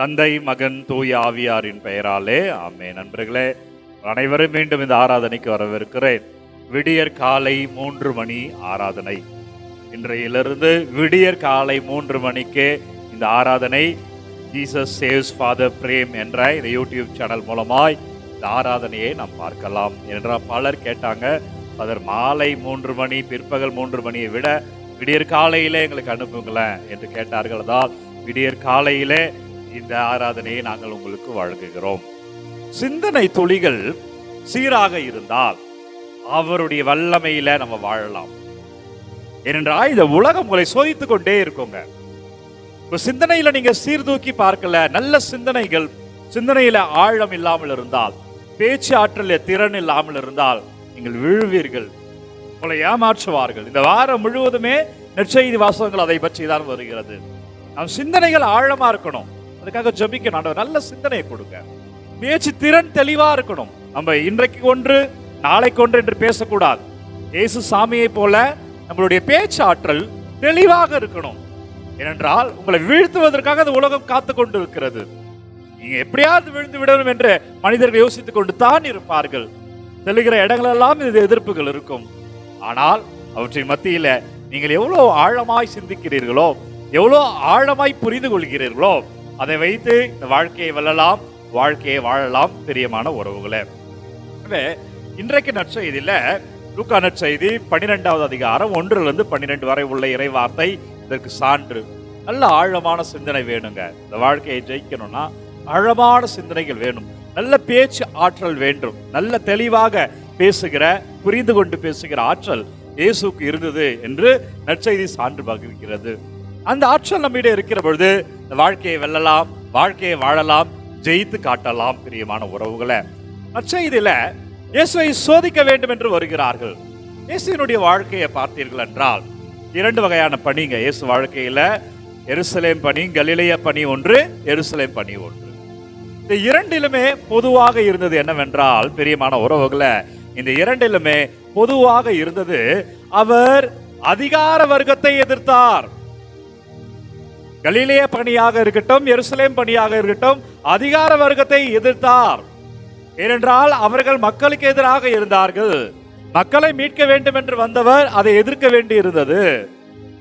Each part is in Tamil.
தந்தை மகன் தூய ஆவியாரின் பெயராலே ஆமே நண்பர்களே அனைவரும் மீண்டும் இந்த ஆராதனைக்கு வரவிருக்கிறேன் விடியற் காலை மூன்று மணி ஆராதனை. இன்றையிலிருந்து விடியற் காலை மூன்று மணிக்கே இந்த ஆராதனை ஜீசஸ் சேவ்ஸ் ஃபாதர் பிரேம் என்ற இந்த யூடியூப் சேனல் மூலமாய் இந்த ஆராதனையை நாம் பார்க்கலாம். என்றால் பலர் கேட்டாங்க அதர் மாலை மூன்று மணி பிற்பகல் மூன்று மணியை விட விடியற் காலையிலே எங்களுக்கு அனுப்புங்களேன் என்று கேட்டார்கள் தான் விடியற் காலையிலே இந்த ஆராதனையை நாங்கள் உங்களுக்கு வழங்குகிறோம். சிந்தனை துளிகள் சீராக இருந்தால் அவருடைய வல்லமையில நம்ம வாழலாம். ஏனென்றால் இந்த உலகம் உங்களை சோதித்துக் கொண்டே இருக்குங்க. சிந்தனையில நீங்க சீர்தூக்கி பார்க்கல நல்ல சிந்தனைகள் சிந்தனையில ஆழம் இல்லாமல் இருந்தால் பேச்சு ஆற்றல திறன் இல்லாமல் இருந்தால் நீங்கள் விழுவீர்கள். உங்களை ஏமாற்றுவார்கள். இந்த வாரம் முழுவதுமே நெற்செய்தி வாசகங்கள் அதை பற்றி தான் வருகிறது. நம் சிந்தனைகள் ஆழமா இருக்கணும். அதுக்காக ஜபிக்கணும். ஆண்டவர் நல்ல சிந்தனையை கொடுங்க. பேச்சு திறன் தெளிவா இருக்கணும். நம்ம இன்றைக்கு ஒன்று நாளைக்கு ஒன்று என்று பேசக்கூடாது. இயேசு சாமியை போல நம்மளுடைய பேச்சு ஆற்றல் தெளிவாக இருக்கணும். ஏனென்றால் உங்களை வீழ்த்துவதற்காக அந்த உலகம் காத்து கொண்டு இருக்கிறது நீங்க எப்படியாவது விழுந்து விடணும் என்று மனிதர்கள் யோசித்துக் கொண்டு தான் இருப்பார்கள். செல்லுகிற இடங்களெல்லாம் இது எதிர்ப்புகள் இருக்கும். ஆனால் அவற்றின் மத்தியில நீங்கள் எவ்வளவு ஆழமாய் சிந்திக்கிறீர்களோ எவ்வளவு ஆழமாய் புரிந்து கொள்கிறீர்களோ அதை வைத்து இந்த வாழ்க்கையை வெல்லலாம் வாழ்க்கையை வாழலாம் பிரியமான உறவுகளே. இன்றைக்கு நற்செய்தியில லூக்கா நற்செய்தி பன்னிரெண்டாவது அதிகாரம் ஒன்றிலிருந்து பன்னிரெண்டு வரை உள்ள இறை வார்த்தை இதற்கு சான்று. நல்ல ஆழமான சிந்தனை வேணுங்க. இந்த வாழ்க்கையை ஜெயிக்கணும்னா ஆழமான சிந்தனைகள் வேணும். நல்ல பேச்சு ஆற்றல் வேண்டும். நல்ல தெளிவாக பேசுகிற புரிந்து கொண்டு பேசுகிற ஆற்றல் இயேசுக்கு இருந்தது என்று நற்செய்தி சான்று பகிர்கிறது. அந்த ஆற்றல் நம்மிடையே இருக்கிற பொழுது இந்த வாழ்க்கையை வெல்லலாம் வாழ்க்கையை வாழலாம் ஜெயித்து காட்டலாம் பிரியமான உறவுகளை. நற்செய்தியில இயேசுவை சோதிக்க வேண்டும் என்று வருகிறார்கள். இயேசுவினுடைய வாழ்க்கையை பார்த்தீர்கள் என்றால் இரண்டு வகையான பணிங்க. இயேசு வாழ்க்கையில எருசலேம் பணி கலிலைய பணி ஒன்று எருசலேம் பணி ஒன்று. இந்த இரண்டிலுமே பொதுவாக இருந்தது என்னவென்றால் பிரியமான உறவுகளை இந்த இரண்டிலுமே பொதுவாக இருந்தது அவர் அதிகார வர்க்கத்தை எதிர்த்தார். கலிலேய பணியாக இருக்கட்டும் எருசலேம் பணியாக இருக்கட்டும் அதிகார வர்க்கத்தை எதிர்த்தார். ஏனென்றால் அவர்கள் மக்களுக்கு எதிராக இருந்தார்கள். மக்களை மீட்க வேண்டும் என்று வந்தவர் அதை எதிர்க்க வேண்டி இருந்தது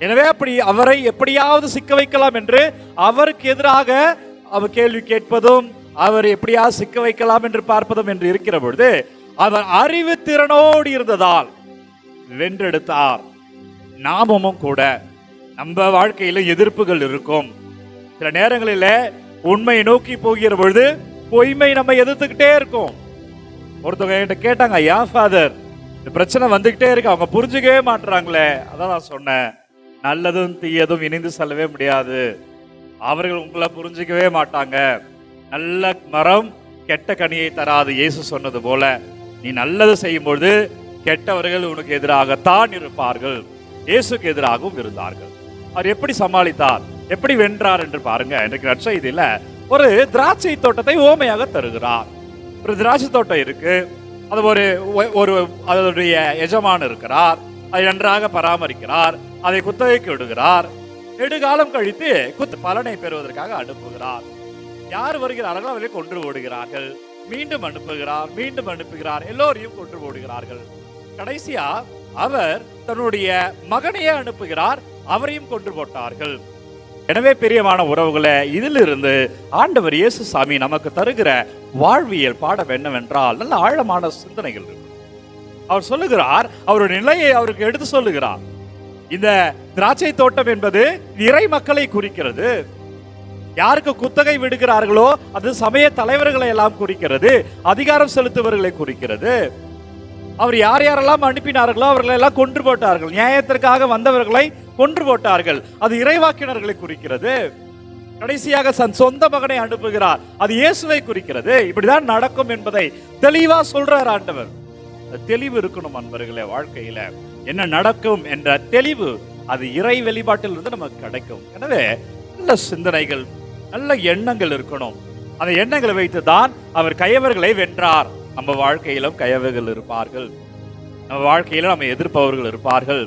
எனவே அப்படி அவரை எப்படியாவது சிக்க வைக்கலாம் என்று அவருக்கு எதிராக அவர் கேள்வி கேட்பதும் அவர் எப்படியாவது சிக்க வைக்கலாம் என்று பார்ப்பதும் என்று இருக்கிற பொழுது அவர் அறிவு திறனோடு இருந்ததால் வென்றெடுத்தார். நாமமும் கூட நம்ம வாழ்க்கையில எதிர்ப்புகள் இருக்கும். சில நேரங்களில் உண்மை நோக்கி போகிற பொழுது பொய்மை நம்ம எதிர்த்துக்கிட்டே இருக்கும். ஒருத்தவங்க என்கிட்ட கேட்டாங்க ஐயா ஃபாதர் இந்த பிரச்சனை வந்துகிட்டே இருக்கு. அவங்க புரிஞ்சுக்கவே மாட்டுறாங்களே அதான் நான் சொன்னேன். நல்லதும் தீயதும் இணைந்து செல்லவே முடியாது. அவர்கள் உங்களை புரிஞ்சுக்கவே மாட்டாங்க. நல்ல மரம் கெட்ட கனியை தராது. இயேசு சொன்னது போல நீ நல்லது செய்யும்பொழுது கெட்டவர்கள் உனக்கு எதிராகத்தான் இருப்பார்கள். இயேசுக்கு எதிராகவும் இருந்தார்கள். அவர் எப்படி சமாளித்தார் எப்படி வென்றார் என்று பாருங்க. இன்றைக்கு நற்செய்தியில ஒரு திராட்சை தோட்டத்தை ஓமையாக தருகிறார். ஒரு திராட்சை தோட்டம் இருக்கு. அது ஒரு ஒரு அதனுடைய எஜமான் இருக்கிறார். அதை நன்றாக பராமரிக்கிறார். அதை குத்தகைக்கு விடுகிறார். நெடுகாலம் கழித்து குத்து பலனை பெறுவதற்காக அனுப்புகிறார். யார் வருகிறார்களோ அவர்களை கொன்று ஓடுகிறார்கள் மீண்டும் அனுப்புகிறார் மீண்டும் அனுப்புகிறார். எல்லோரையும் கொன்று ஓடுகிறார்கள் கடைசியா அவர் தன்னுடைய மகனையே அனுப்புகிறார். அவரையும் கொன்று போட்டார்கள். எனவே பிரியமான உறவுகளை இதிலிருந்து ஆண்டவர் இயேசு சாமி நமக்கு தருகிற வாழ்வியல் பாடம் என்னவென்றால் நல்ல ஆழமான சிந்தனைகள் இருக்கு. அவர் சொல்லுகிறார் அவருடைய நிலையை அவருக்கு எடுத்து சொல்லுகிறார். இந்த திராட்சை தோட்டம் என்பது இறை மக்களை குறிக்கிறது. யாருக்கு குத்தகை விடுகிறார்களோ அது சமய தலைவர்களை எல்லாம் குறிக்கிறது அதிகாரம் செலுத்துவர்களை குறிக்கிறது. அவர் யார் யாரெல்லாம் அனுப்பினார்களோ அவர்களை எல்லாம் கொன்று போட்டார்கள். நியாயத்திற்காக வந்தவர்களை கொன்று போட்டார்கள். அது இறைவாக்கினர்களை குறிக்கிறது. கடைசியாக தன் சொந்த மகனை அனுப்புகிறார். அது இயேசுவை குறிக்கிறது. இப்படிதான் நடக்கும் என்பதை தெளிவா சொல்றார் ஆண்டவர். தெளிவு இருக்கணும் அன்பர்களே வாழ்க்கையில. என்ன நடக்கும் என்ற தெளிவு அது இறை வெளிப்பாட்டில் இருந்து நமக்கு கிடைக்கும். எனவே நல்ல சிந்தனைகள் நல்ல எண்ணங்கள் இருக்கணும். அந்த எண்ணங்களை வைத்து தான் அவர் கயவர்களை வென்றார். நம்ம வாழ்க்கையிலும் கயவர்கள் இருப்பார்கள். நம்ம வாழ்க்கையில நம்ம எதிர்ப்பவர்கள் இருப்பார்கள்.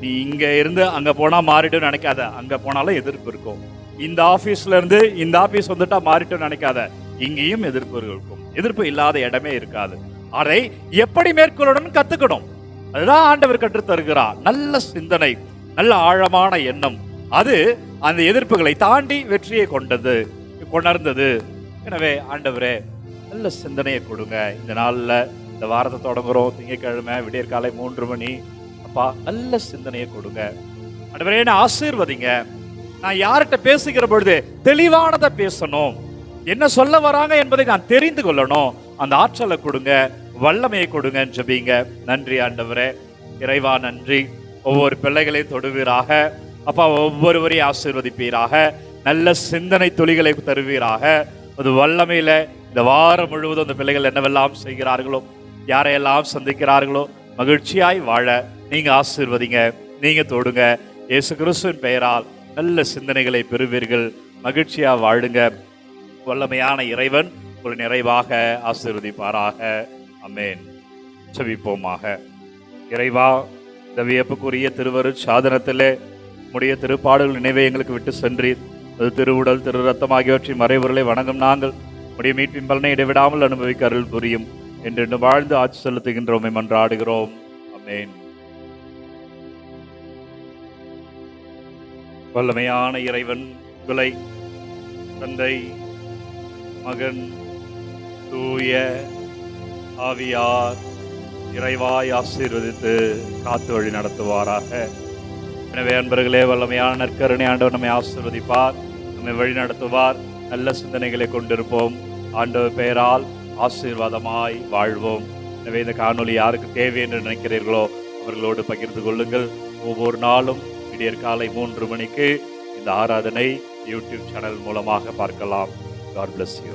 நீ இங்க இருந்து அங்க போனா மாறிடும் நினைக்காத. அங்க போனாலும் எதிர்ப்பு இருக்கும். இந்த ஆபீஸ்ல இருந்து இந்த ஆபீஸ் வந்துட்டா மாறிட்டும் நினைக்காத. இங்கேயும் எதிர்ப்பு இருக்கும். எதிர்ப்பு இல்லாத இடமே இருக்காது. அதை எப்படி மேற்கொள்ளணும்னு கத்துக்கணும். அதுதான் ஆண்டவர் கற்று தருகிறார். நல்ல சிந்தனை நல்ல ஆழமான எண்ணம். அது அந்த எதிர்ப்புகளை தாண்டி வெற்றியை கொண்டது கொணர்ந்தது. எனவே ஆண்டவரே நல்ல சிந்தனையை கொடுங்க. இந்த நாள்ல இந்த வாரத்தை தொடங்குறோம். திங்கட்கிழமை விடியற்காலை மூன்று மணி. அப்பா நல்ல சிந்தனையை கொடுங்க. ஆண்டவரே என்ன ஆசீர்வதிங்க. நான் யார்கிட்ட பேசுகிற பொழுது தெளிவானதை பேசணும். என்ன சொல்ல வராங்க என்பதை நான் தெரிந்து கொள்ளணும். அந்த ஆற்றலை கொடுங்க வல்லமையை கொடுங்க ஜெபிங்க. நன்றி ஆண்டவரே. இறைவா நன்றி. ஒவ்வொரு பிள்ளைகளையும் தொடுவீராக. அப்பா ஒவ்வொருவரையும் ஆசீர்வதிப்பீராக. நல்ல சிந்தனை துளிகளை தருவீராக. அது வல்லமையில இந்த வாரம் முழுவதும் அந்த பிள்ளைகள் என்னவெல்லாம் செய்கிறார்களோ யாரையெல்லாம் சந்திக்கிறார்களோ மகிழ்ச்சியாய் வாழ. நீங்கள் ஆசீர்வதிங்க நீங்கள் தொடுங்க. இயேசு கிறிஸ்துவின் பெயரால் நல்ல சிந்தனைகளை பெறுவீர்கள். மகிழ்ச்சியாக வாழுங்க. வல்லமையான இறைவன் ஒரு நிறைவாக ஆசீர்வதிப்பாராக. அமேன் செவிப்போமாக இறைவா இந்த வியப்புக்குரிய திருவரு சாதனத்திலே முடிய திருப்பாடல் நினைவை எங்களுக்கு விட்டு சென்றீர். அது திருவுடல் திரு ரத்தம் ஆகியவற்றின் மறைவுகளை வணங்கும் நாங்கள். முடிய மீட்பின் பலனை இடைவிடாமல் அனுபவிக்க அருள் புரியும். என்று வாழ்ந்து ஆட்சி செலுத்துகின்றோமே. மன்றாடுகிறோம் அமேன் வல்லமையான இறைவன் உங்களை தந்தை மகன் தூய ஆவியார் இறைவாய் ஆசீர்வதித்து காத்து வழி நடத்துவாராக. எனவே அன்பர்களே வல்லமையான நற்கருணை ஆண்டவர் நம்மை ஆசீர்வதிப்பார் நம்மை வழி நடத்துவார் நல்ல சிந்தனைகளை கொண்டிருப்போம். ஆண்டவர் பெயரால் ஆசீர்வாதமாய் வாழ்வோம். எனவே இந்த காணொளி யாருக்கு தேவை என்று நினைக்கிறீர்களோ அவர்களோடு பகிர்ந்து கொள்ளுங்கள். ஒவ்வொரு நாளும் விடியற் காலை மூன்று மணிக்கு இந்த ஆராதனை யூடியூப் சேனல் மூலமாக பார்க்கலாம். God bless you